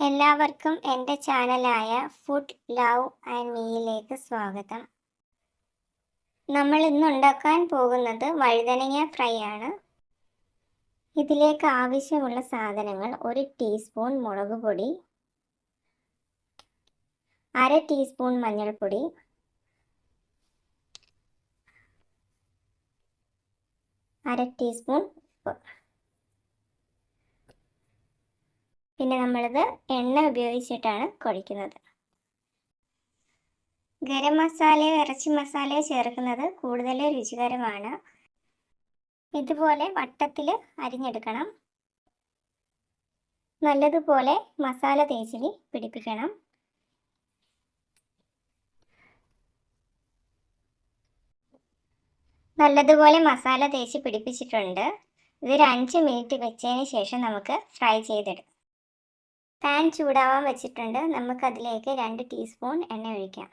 എല്ലാവർക്കും എന്റെ ചാനലായ ഫുഡ് ലവ് ആൻഡ് മീയിലേക്ക് സ്വാഗതം. നമ്മൾ ഇന്ന് ഉണ്ടാക്കാൻ പോകുന്നത് വഴുതനങ്ങ ഫ്രൈ ആണ്. ഇതിലേക്ക് ആവശ്യമുള്ള സാധനങ്ങൾ ഒരു ടീസ്പൂൺ മുളക് പൊടി അര ടീസ്പൂൺ മഞ്ഞൾപ്പൊടി അര ടീസ്പൂൺ ഉപ്പ്. പിന്നെ നമ്മളിത് എണ്ണ ഉപയോഗിച്ചിട്ടാണ് കുഴയ്ക്കുന്നത് ഗരം മസാലയോ ഇറച്ചി മസാലയോ ചേർക്കുന്നത് കൂടുതൽ രുചികരമാണ്. ഇതുപോലെ വട്ടത്തിൽ അരിഞ്ഞെടുക്കണം. നല്ലതുപോലെ മസാല തേച്ചിൽ പിടിപ്പിക്കണം. നല്ലതുപോലെ മസാല തേച്ച് പിടിപ്പിച്ചിട്ടുണ്ട്. ഇതൊരു അഞ്ച് മിനിറ്റ് വെച്ചതിന് ശേഷം നമുക്ക് ഫ്രൈ ചെയ്തെടുക്കാം. പാൻ ചൂടാവാൻ വെച്ചിട്ടുണ്ട്. നമുക്ക് അതിലേക്ക് രണ്ട് ടീസ്പൂൺ എണ്ണ ഒഴിക്കാം.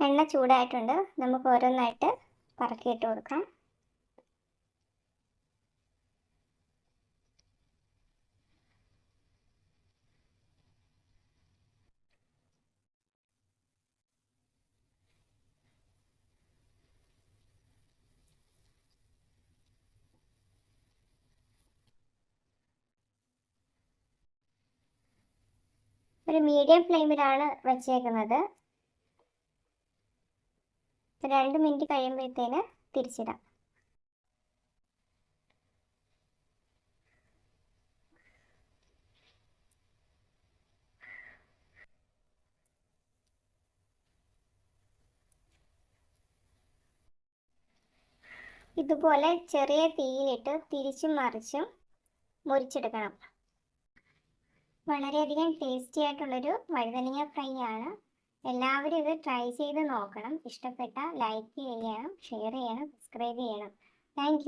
എണ്ണ ചൂടായിട്ടുണ്ട്. നമുക്ക് ഓരോന്നായിട്ട് പറക്കിയിട്ട് കൊടുക്കാം. ഒരു മീഡിയം ഫ്ലെയിമിലാണ് വെച്ചേക്കുന്നത്. രണ്ട് മിനിറ്റ് കഴിയുമ്പോഴത്തേന് തിരിച്ചിടാം. ഇതുപോലെ ചെറിയ തീയിലിട്ട് തിരിച്ചും മറിച്ചും മുറിച്ചെടുക്കണം. വളരെയധികം ടേസ്റ്റി ആയിട്ടുള്ളൊരു വഴുതനങ്ങ ഫ്രൈ ആണ്. എല്ലാവരും ഇത് ട്രൈ ചെയ്ത് നോക്കണം. ഇഷ്ടപ്പെട്ട ലൈക്ക് ചെയ്യണം ഷെയർ ചെയ്യണം സബ്സ്ക്രൈബ് ചെയ്യണം. താങ്ക്